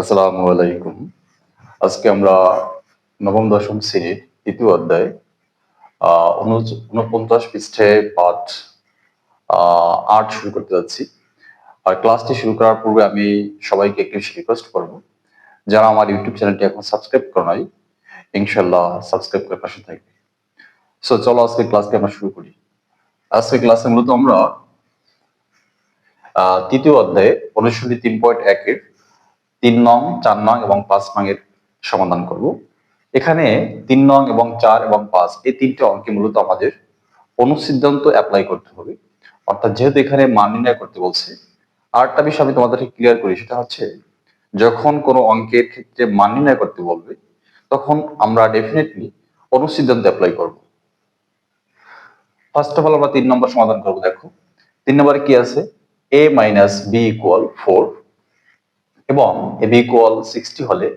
আসসালামু আলাইকুম। আজকে আমরা নবম দশম শ্রেণির তৃতীয় অধ্যায় উনপঞ্চাশ পৃষ্ঠে পাঠ আহ, আট শুরু করতে যাচ্ছি। আর ক্লাসটি শুরু করার পূর্বে আমি সবাইকে একটি রিকোয়েস্ট করব। যারা আমার ইউটিউব চ্যানেলটি এখন সাবস্ক্রাইব করে নাই ইনশাল্লাহ সাবস্ক্রাইব করে পাশে থাকবে। সো চলো আজকে ক্লাসকে আমরা শুরু করি। আজকে ক্লাসে মূলত আমরা তৃতীয় অধ্যায়ে অনুশীলনী তিন পয়েন্ট একের তিন নং, চার নং এবং পাঁচ নং এর সমাধান করব। এখানে তিন নং এবং চার এবং পাঁচ এই তিনটে অঙ্কে মূলত আমাদের অনুসিদ্ধান্ত অ্যাপ্লাই করতে হবে। অর্থাৎ যেহেতু এখানে মান নির্ণয় করতে বলছে, আরেকটা বিষয় আমি তোমাদেরকে ক্লিয়ার করি, সেটা হচ্ছে যখন কোনো অঙ্কের ক্ষেত্রে মান নির্ণয় করতে বলবে, তখন আমরা ডেফিনেটলি অনুসিদ্ধান্ত অ্যাপ্লাই করব। ফার্স্ট অফ অল আমরা তিন নম্বর সমাধান করব, দেখো। তিন নম্বরে কি আছে? A minus B equal four এবং এ বি ইকুয়াল সিক্সটি হলে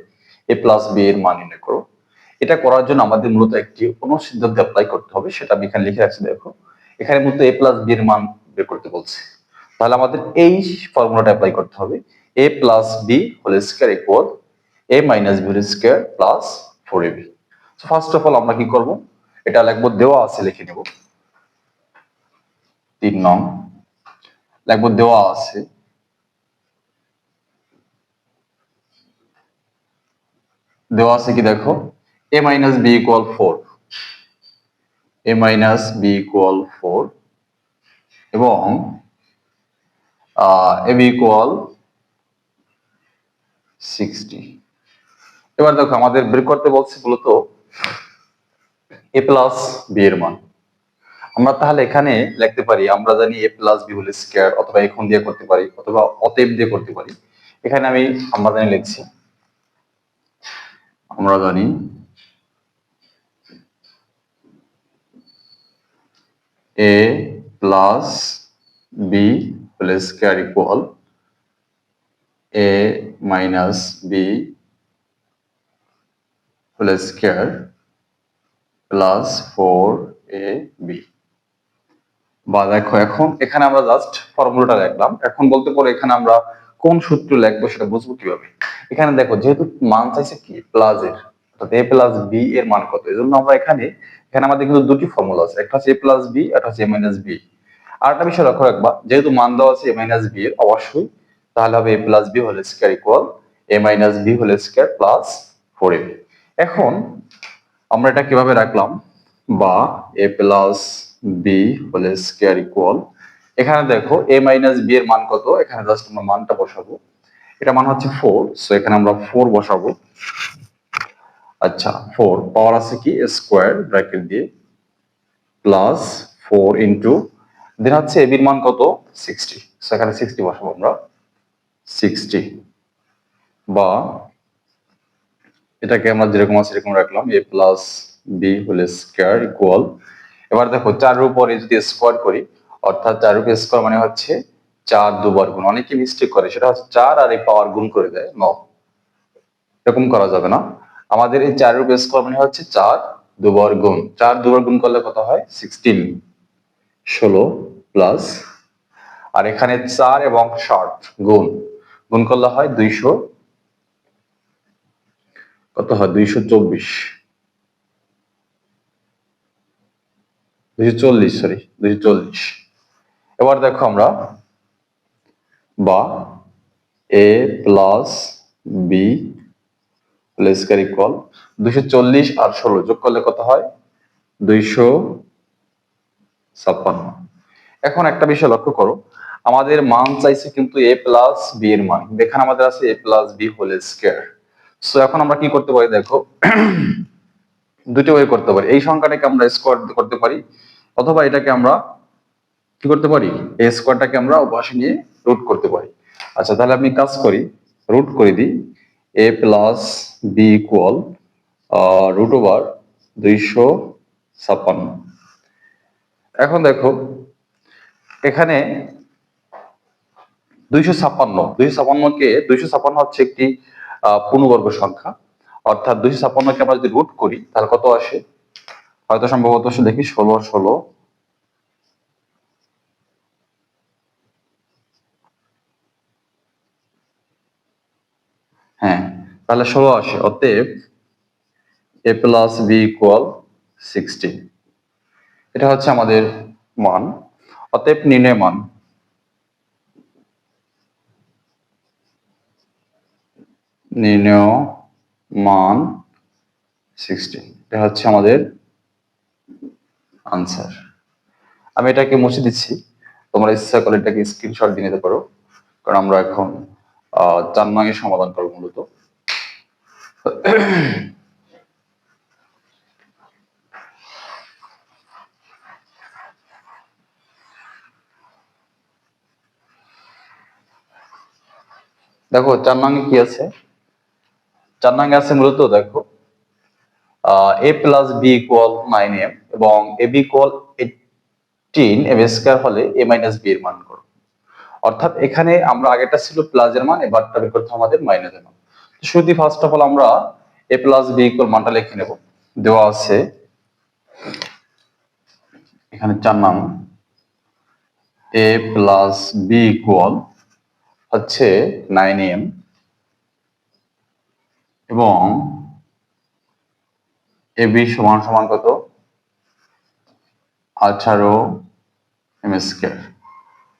এ প্লাস বি এর মান নির্ণয় করো। এটা করার জন্য আমাদের মূলত একটি অনুসিদ্ধান্ত অ্যাপ্লাই করতে হবে, সেটা আমি এখানে লিখে রাখছি, দেখো। এখানে মূলত এ প্লাস বি এর মান বের করতে বলছে। তাহলে আমাদের এই ফর্মুলাটা অ্যাপ্লাই করতে হবে। A plus B whole square equal A minus B whole square plus four A B first of all আমরা কি করব? এটা লিখব, দেওয়া আছে, লিখে নেব। তিন নং। লিখব, দেওয়া আছে। দেওয়া আছে কি দেখো? A minus B equal four A minus B equal four এবং এ বি ইকুয়াল সিক্সটি এবার দেখো, আমাদের বের করতে বলছে মূলত এ প্লাস বি এর মান। আমরা তাহলে এখানে লিখতে পারি, আমরা জানি A plus B whole square অথবা এখন দিয়ে করতে পারি, অথবা অতএব দিয়ে করতে পারি। এখানে আমি, আমরা জানি লিখছি। আমরা জানি। A plus B whole square equal A minus B whole square plus four A B বা দেখো, এখন এখানে আমরা জাস্ট ফর্মুলাটা লিখলাম। এখন বলতে পারো এখানে আমরা কোন সূত্র লিখব সেটা বুঝব কীভাবে? এখানে দেখো, যেহেতু মান চাইছে কি? প্লাস এর। অর্থাৎ এ প্লাস বি এর মান কত? এই জন্য আমরা এখানে এখানে আমাদের কিন্তু দুটি ফর্মুলা আছে। একটা হচ্ছে এ প্লাস বি একটা হচ্ছে এ মাইনাস বি আর একটা বিষয় লক্ষ্য রাখবা, যেহেতু মান দেওয়া আছে এ মাইনাস বি এর, অবশ্যই, তাহলে হবে A plus B whole square equal A minus B whole square plus four A এখন, আমরা এটা কীভাবে রাখলাম? বা A plus B whole square equal এখানে দেখো এ মাইনাস বি এর মান কত? এখানে জাস্ট আমরা মানটা বসাবো। এটা মান হচ্ছে ফোর সো এখানে আমরা ফোর বসাবো। আচ্ছা ফোর পাওয়ার আছে কি? স্কোয়ার ব্র্যাকেট দিয়ে প্লাস ফোর ইন্টু দেন হচ্ছে এ বির মান কত? সিক্সটি সো এখানে সিক্সটি বসাবো আমরা। সিক্সটি বা এটাকে আমরা যেরকম আছে সেরকম রাখলাম A plus B whole square equal এবার দেখো চারের উপরে যদি স্কোয়ার করি, অর্থাৎ চার উপরে স্কোয়ার মানে হচ্ছে চার, দুবার গুণ। অনেকে মিস্টেক করে, সেটা হচ্ছে চার আর এই পাওয়ার গুণ করে দেয় ন। এরকম করা যাবে না। আমাদের এই চারের উপরে স্কোয়ার মানে হচ্ছে চার, দুবার গুণ। চার, দুবার গুণ করলে কত হয়? সিক্সটিন ষোলো প্লাস আর এখানে চার এবং ষাট গুণ। গুণ করলে হয় দুইশো কত হয়? দুইশো চব্বিশ। দুইশো চল্লিশ সরি দুইশো চল্লিশ। এবার দেখো আমরা বা A plus B square equal দুইশো চল্লিশ আর ষোলো যোগ করলে কত হয়? দুইশো ছাপ্পান্ন। এখন একটা বিষয় লক্ষ্য করো, আমাদের মান চাইছে কিন্তু এ প্লাস বি এর মান এখানে আমাদের আছে A plus B whole square so এখন আমরা কি করতে পারি দেখো দুটো ওয়ে করতে পারি। এই সংখ্যাটাকে আমরা স্কোয়ার করতে পারি, অথবা এটাকে আমরা কি করতে পারি? এই স্কোয়ারটাকে আমরা পাশে নিয়ে রুট করতে পারি। আচ্ছা তাহলে আমি কাজ করি রুট করে দিই। A plus B equal root over দুইশো ছাপ্পান্ন। এখন দেখো, এখানে দুইশো ছাপ্পান্ন, দুইশো ছাপ্পান্নকে, দুইশো ছাপ্পান্ন হচ্ছে একটি পূর্ণবর্গ সংখ্যা। অর্থাৎ দুইশো ছাপ্পান্নকে আমরা যদি রুট করি, তাহলে কত আসে? হয়তো সম্ভবত দেখি ষোলো ষোলো হ্যাঁ তাহলে ষোলো আসে অতএব A plus B equal sixty এটা হচ্ছে আমাদের মান, অতএব নির্ণয় মান। নির্ণয় মান সিক্সটি এটা হচ্ছে আমাদের আনসার আমি এটাকে মুছে দিচ্ছি, তোমরা ইচ্ছা করলে এটাকে স্ক্রিনশট দিয়ে নিতে পারো, কারণ আমরা এখন চার সমাধান করব মূলত। দেখো চার নঙ্গে কি আছে? চার নঙ্গে আছে মূলত, দেখো A plus B equal nine M এবং A B equal eighteen M square হলে এ মাইনাস বি এর মান করো। অর্থাৎ এখানে আমরা আগেটা ছিল প্লাস এর মান, এবারটা বের করতে আমাদের মাইনাস এর মান। শুরুতে ফার্স্ট অফ অল আমরা এ প্লাস বি ইকুয়াল মানটা লিখে নেব। দেওয়া আছে এখানে চার নাম এ প্লাস বি ইকুয়াল হচ্ছে নাইন এম এবং এ বি সমান সমান কত? আঠারো এম স্কোয়ার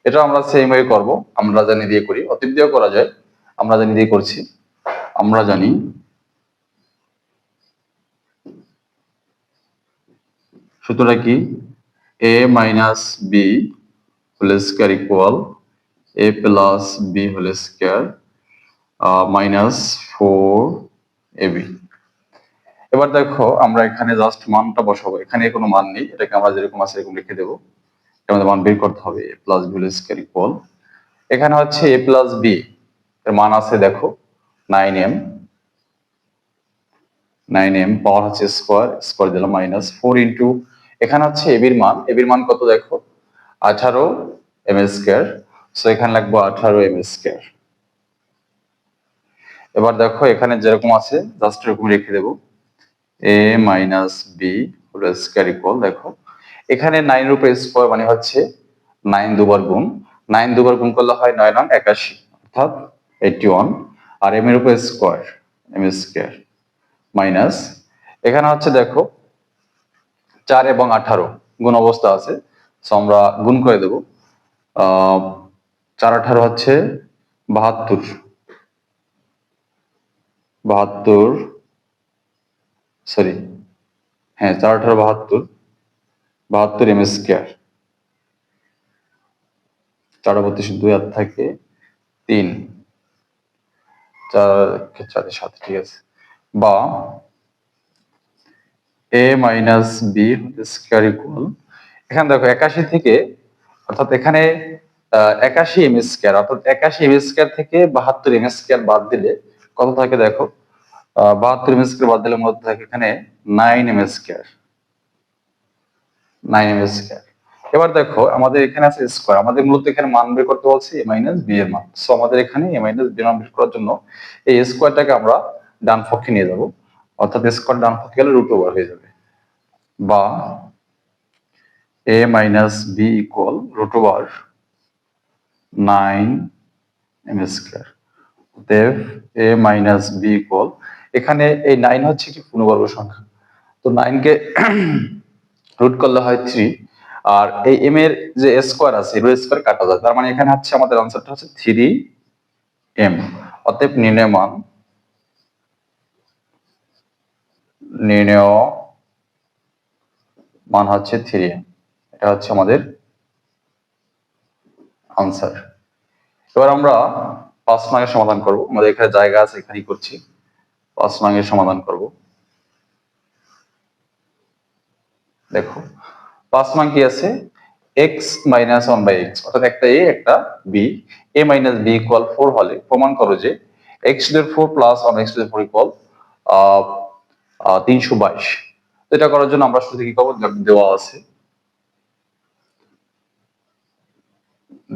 এটা আমরা সেম ওয়ে করব। আমরা জানি দিয়ে করি। অতীত দিয়েও করা যায়। আমরা জানি দিয়ে করছি। আমরা জানি সুতরাং কি? A minus B whole square equal A plus B whole square minus four A B এবার দেখো, আমরা এখানে জাস্ট মানটা বসাবো। এখানে কোনো মান নেই। এটাকে আমরা যেরকম আছে এরকম লিখে দেবো। আমাদের মান বের করতে হবে A plus B whole square equal এখানে হচ্ছে এ প্লাস বি এর মান আছে দেখো nine M nine M power হচ্ছে স্কোয়ার স্কোয়ার দিলাম মাইনাস ফোর ইন্টু এখানে হচ্ছে এবির মান এবির মান কত দেখো? আঠারো এম স্কোয়ার সো এখানে লাগবো আঠারো এম স্কোয়ার এবার দেখো, এখানে যেরকম আছে জাস্ট এরকম রেখে দেবো A minus B whole square equal দেখো। এখানে নাইন রূপে স্কোয়ার মানে হচ্ছে নাইন দুবার গুণ। নাইন দুবার গুণ করলে হয় নয় নং একাশি, অর্থাৎ এইটি ওয়ান আর এম এর স্কোয়ার এম স্কোয়ার মাইনাস এখানে হচ্ছে দেখো, চার এবং আঠারো গুণ অবস্থা আছে সো আমরা গুণ করে দেব। চার আঠারো হচ্ছে বাহাত্তর। বাহাত্তর সরি হ্যাঁ চার আঠারো বাহাত্তর। বাহাত্তর এম স্কোয়ার চার বত্রিশ দুই হাত থাকে তিন। চার চারের সাথে ঠিক আছে। বা A minus B square equal এখানে দেখো একাশি থেকে, অর্থাৎ এখানে একাশি এম স্কোয়ার অর্থাৎ একাশি এম স্কোয়ার থেকে বাহাত্তর এম স্কোয়ার বাদ দিলে কত থাকে দেখো? বাহাত্তর এম স্কোয়ার বাদ দিলে মূলত থাকে এখানে nine M square nine M এবার দেখো, আমাদের এখানে আছে স্কোয়ার আমাদের মূলত এখানে মান বের করতে বলছে এ মাইনাস বি এর মান। সো আমাদের এখানে এ মাইনাস বি মান বের করার জন্য এই স্কোয়ারটাকে আমরা ডান পক্ষে নিয়ে যাব। অর্থাৎ স্কোয়ার ডান পক্ষে গেলে রুট ওভার হয়ে যাবে। বা A minus B equal root over nine M square অতএব এ মাইনাস বি ইকুয়াল এখানে এই নাইন হচ্ছে কি পূর্ণবর্গ সংখ্যা। তো নাইনকে রুট করলে হয় থ্রি আর এই এম এর যে স্কোয়ার আছে রো স্কোয়ার কাটা যায়। তার মানে এখানে হচ্ছে আমাদের আনসারটা হচ্ছে থ্রি এম অতএব নির্ণয় মান নির্ণয় মান হচ্ছে থ্রি এটা হচ্ছে আমাদের আনসার এবার আমরা পাঁচ নঙের সমাধান করব। আমাদের এখানে জায়গা আছে, এখানেই করছি। পাঁচ নঙের সমাধান করব। দেখো পাঁচ নং কি আছে? X minus one by X অর্থাৎ একটা এ একটা B A minus B equal four হলে প্রমাণ করো যে X to four plus one X to four equal তিনশো বাইশ। এটা করার জন্য আমরা শুধু কি করব? দেওয়া আছে।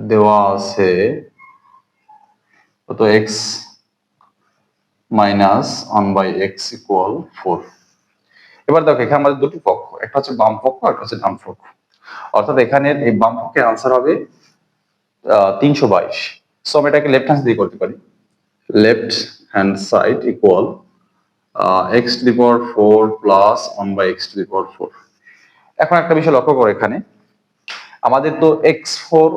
দেওয়া আছে কত? X minus one by X equal four এবার দেখো, এখানে আমাদের দুটি পক্ষ, একটা হচ্ছে বাম পক্ষ একটা হচ্ছে ডান পক্ষ। অর্থাৎ এখানে এই বাম পক্ষের আনসার হবে তিনশো বাইশ। সো আমি এটাকে লেফট হ্যান্ড দিয়ে করতে পারি। Left hand side equal X to the power four plus one by X to the power four এখন একটা বিষয় লক্ষ্য করো এখানে। আমাদের তো X four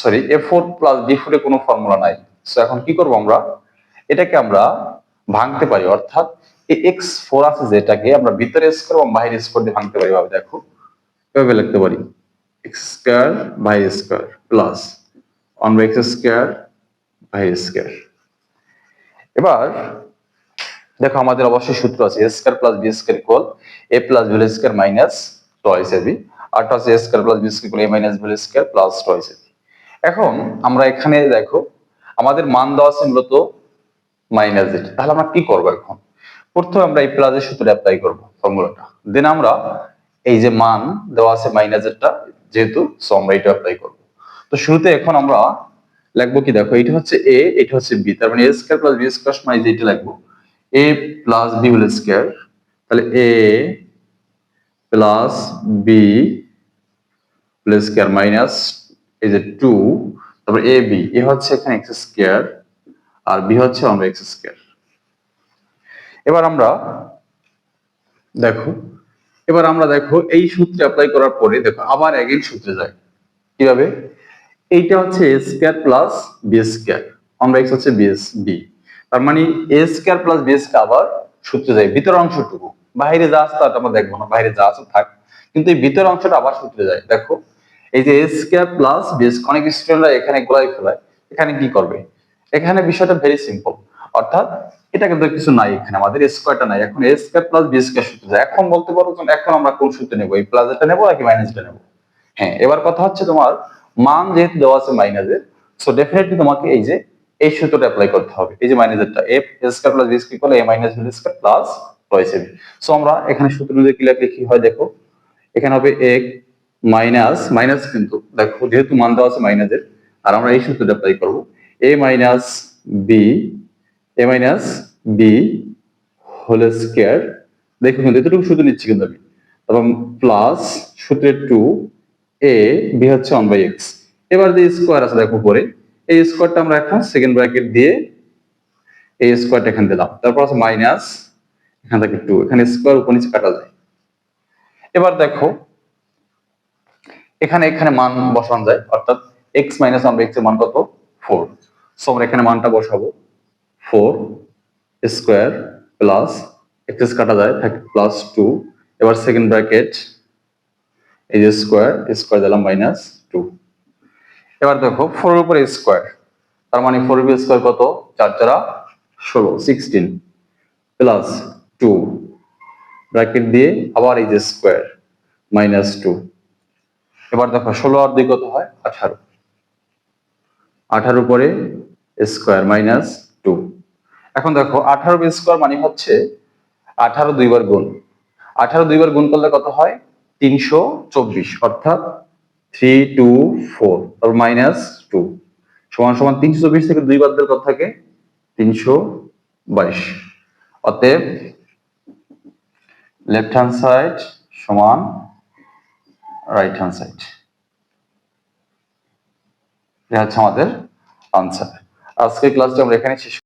sorry A four plus B ফোরে কোনো ফর্মুলা নাই। সো এখন কি করব আমরা? এটাকে আমরা ভাঙতে পারি, অর্থাৎ এই এক্স ফোর আছে যেটাকে আমরা ভিতরে স্কোয়ার এবং বাইরে স্কোয়ার দিয়ে ভাঙতে পারি। ভাবে দেখো। এভাবে লিখতে পারি। X square by square plus one by X square by square এবার দেখো আমাদের অবশ্যই সূত্র আছে। A square plus B square equal A plus B square minus twice AB আরটা আছে A square plus B square A minus B square plus twice AB এখন আমরা এখানে দেখো, আমাদের মান দেওয়া আছে মূলত মাইনাস তাহলে আমরা কি করব এখন? প্রথমে আমরা এই প্লাসের সূত্র অ্যাপ্লাই করব ফর্মুলাটা দেন আমরা এই যে মান দেওয়া আছে মাইনাসেরটা যেহেতু সো আমরা এটা অ্যাপ্লাই করব। তো শুরুতে এখন আমরা লিখব কি, দেখো এটা হচ্ছে এ এটা হচ্ছে বি তার মানে A square plus B square মানে যেটা লিখব। A plus B whole square তাহলে A plus B whole square minus এই যে টু তারপর এ বি এ হচ্ছে এখানে এক্স স্কোয়ার আর বি হচ্ছে আমরা এক্স স্কোয়ার এবার আমরা দেখো, এবার আমরা দেখো এই সূত্রে অ্যাপ্লাই করার পরে দেখো আবার এগেন সূত্রে যাই কীভাবে? এইটা হচ্ছে A square plus B square আমরা এক্স হচ্ছে বি বি তার মানে A square plus B square আবার সূত্রে যায়, ভিতর অংশটুকু। বাইরে যা আছে তাটা আমরা দেখব না, বাইরে যা আছে থাক। কিন্তু এই ভিতর অংশটা আবার সূত্রে যায়, দেখো। এই যে এ স্কোয়ার প্লাস বি অনেক স্টুডেন্টরা এখানে গোলাই ফেলায়। এখানে কি করবে? এখানে বিষয়টা ভেরি সিম্পল অর্থাৎ এটা কিন্তু কিছু নাই এখানে, আমাদের স্কোয়ারটা নাই। এখন A square plus B square সূত্র এখন বলতে পারো এখন আমরা কোন সূত্র নেব? এই প্লাসটা নেব নাকি মাইনাসটা নেব? হ্যাঁ এবার কথা হচ্ছে তোমার মান যেহেতু দেওয়া আছে মাইনাসের সো ডেফিনেটলি তোমাকে এই যে এই সূত্রটা অ্যাপ্লাই করতে হবে। এই যে মাইনাসেরটা F square plus B square করলে A minus B square plus AB so আমরা এখানে সূত্র অনুযায়ী কি লিখলে কি হয় দেখো, এখানে হবে এক মাইনাস মাইনাস কিন্তু দেখো যেহেতু মান দেওয়া আছে মাইনাসের আর আমরা এই সূত্রটা অ্যাপ্লাই করব। A minus B A minus B whole square দেখো কিন্তু এতটুকু সূত্র নিচ্ছি কিন্তু আমি। এবং প্লাস সূত্রের টু এ বি হচ্ছে ওয়ান বাই এক্স এবার যে স্কোয়ার আছে, দেখো পরে এই স্কোয়ারটা আমরা এখন সেকেন্ড ব্র্যাকেট দিয়ে এই স্কোয়ারটা এখানে দিলাম তারপর আছে মাইনাস এখান থেকে টু এখানে স্কোয়ার উপর নিচে কাটা যায়। এবার দেখো, এখানে এখানে মান বসানো যায়। অর্থাৎ এক্স মাইনাস আমরা এক্সের মান কত? ফোর সো আমরা এখানে মানটা বসাবো। ফোর স্কোয়ার প্লাস এক্স কাটা যায়, থাকে প্লাস টু। এবার সেকেন্ড ব্র্যাকেট, এই যে স্কোয়ার স্কোয়ার দিলাম মাইনাস টু। এবার দেখো ফোর এর উপরে স্কোয়ার, তার মানে ফোর বি স্কোয়ার কত? চার চারা ষোলো সিক্সটিন প্লাস টু। ব্র্যাকেট দিয়ে আবার এই যে স্কোয়ার, মাইনাস টু। এবার দেখো ষোলো আর দুই কত হয়? আঠারো। আঠারো পরে স্কোয়ার মাইনাস এখন দেখো, আঠারো বি স্কোয়ার মানে হচ্ছে আঠারো দুইবার গুণ। আঠারো দুইবার গুণ করলে কত হয়? তিনশো চব্বিশ, অর্থাৎ three two four minus two সমান সমান তিনশো চব্বিশ থেকে দুই বাদ কত থাকে? তিনশো বাইশ। অতএব লেফট হ্যান্ড সাইড সমান রাইট হ্যান্ড সাইড এটা হচ্ছে আমাদের আনসার আজকের ক্লাসটা আমরা এখানে শেষ